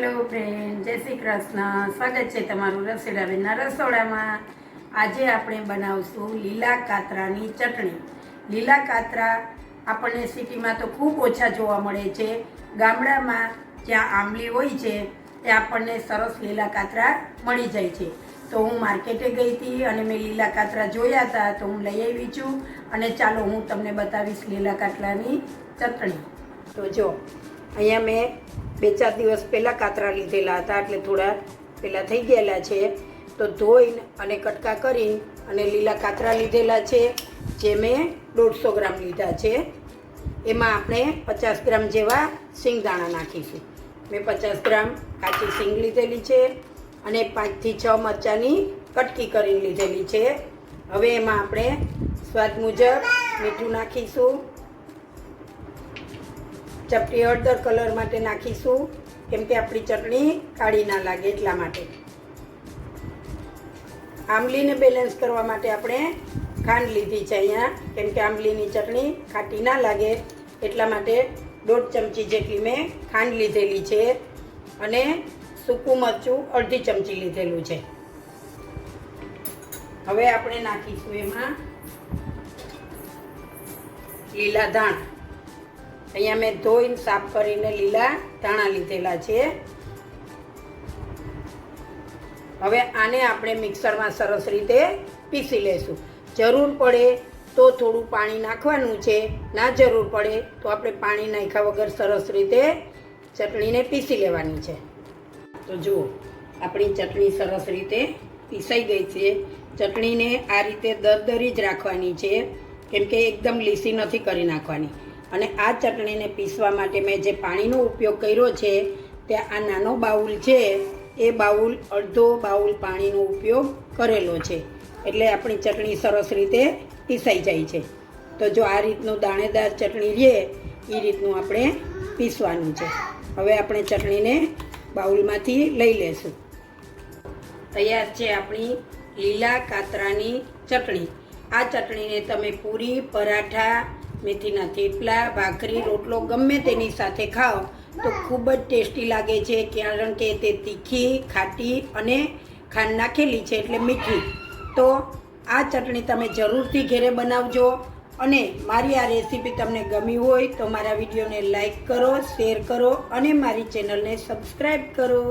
Hello friend જય શ્રી કૃષ્ણ. સ્વાગત છે તમારું રસોડાબેનના રસોડામાં. આજે આપણે બનાવશું લીલા કાતરાની ચટણી. લીલા કાતરા આપણને સિટીમાં તો ખૂબ ઓછા જોવા મળે છે. ગામડામાં જ્યાં આંબલી હોય છે, ત્યાં આપણને સરસ લીલા કાતરા મળી જાય છે. તો હું માર્કેટે ગઈ હતી અને મેં લીલા કાતરા જોયા હતા, તો હું લઈ આવી છું અને ચાલો હું તમને બતાવીશ લીલા કાતરાની ચટણી. તો જો, અહીંયા મેં બે ચાર દિવસ પહેલાં કાતરા લીધેલા હતા, એટલે થોડા પહેલાં થઈ ગયેલા છે. તો ધોઈને અને કટકા કરી અને લીલા કાતરા લીધેલા છે, જે મેં દોઢસો ગ્રામ લીધા છે. એમાં આપણે પચાસ ગ્રામ જેવા શિંગદાણા નાખીશું. મેં પચાસ ગ્રામ કાચી સિંગ લીધેલી છે અને પાંચથી છ મરચાંની કટકી કરીને લીધેલી છે. હવે એમાં આપણે સ્વાદ મુજબ મીઠું નાખીશું. ચપટી હળદર કલર માટે નાખીશું. કેમ કે આપણી ચટણી કાળી ના લાગે એટલા માટે. આંબલીને બેલેન્સ કરવા માટે આપણે ખાંડ લીધી છે અહીંયા. કેમ કે આંબલીની ચટણી ખાટી ના લાગે એટલા માટે દોઢ ચમચી જેટલી મેં ખાંડ લીધેલી છે અને સૂકું મરચું અડધી ચમચી લીધેલું છે. હવે આપણે નાખીશું એમાં લીલા ધાણા. અહીંયા મેં ધોઈને સાફ કરીને લીલા ધાણા લીધેલા છે. હવે આને આપણે મિક્સરમાં સરસ રીતે પીસી લેશું. જરૂર પડે તો થોડું પાણી નાખવાનું છે, ના જરૂર પડે તો આપણે પાણી નાખ્યા વગર સરસ રીતે ચટણીને પીસી લેવાની છે. તો જુઓ, આપણી ચટણી સરસ રીતે પીસાઈ ગઈ છે. ચટણીને આ રીતે દરદરી જ રાખવાની છે, કેમ કે એકદમ લીસી નથી કરી નાખવાની. અને આ ચટણીને પીસવા માટે મેં જે પાણીનો ઉપયોગ કર્યો છે, તે આ નાનો બાઉલ છે, એ બાઉલ અડધો બાઉલ પાણીનો ઉપયોગ કરેલો છે. એટલે આપણી ચટણી સરસ રીતે પીસાઈ જાય છે. તો જો આ રીતનું દાણેદાર ચટણી લે એ રીતનું આપણે પીસવાનું છે. હવે આપણે ચટણીને બાઉલમાંથી લઈ લેશું. તૈયાર છે આપણી લીલા કાતરાની ચટણી. આ ચટણીને તમે પૂરી, પરાઠા મેથીના થેપલા, ભાખરી, રોટલો ગમે તેની સાથે ખાઓ તો ખૂબ જ ટેસ્ટી લાગે છે, કારણ કે તે તીખી, ખાટી અને ખાંડ નાખેલી છે એટલે મીઠી. તો આ ચટણી તમે જરૂરથી ઘેરે બનાવજો અને મારી આ રેસીપી તમને ગમી હોય તો મારા વિડીયોને લાઈક કરો, શેર કરો અને મારી ચેનલને સબસ્ક્રાઈબ કરો.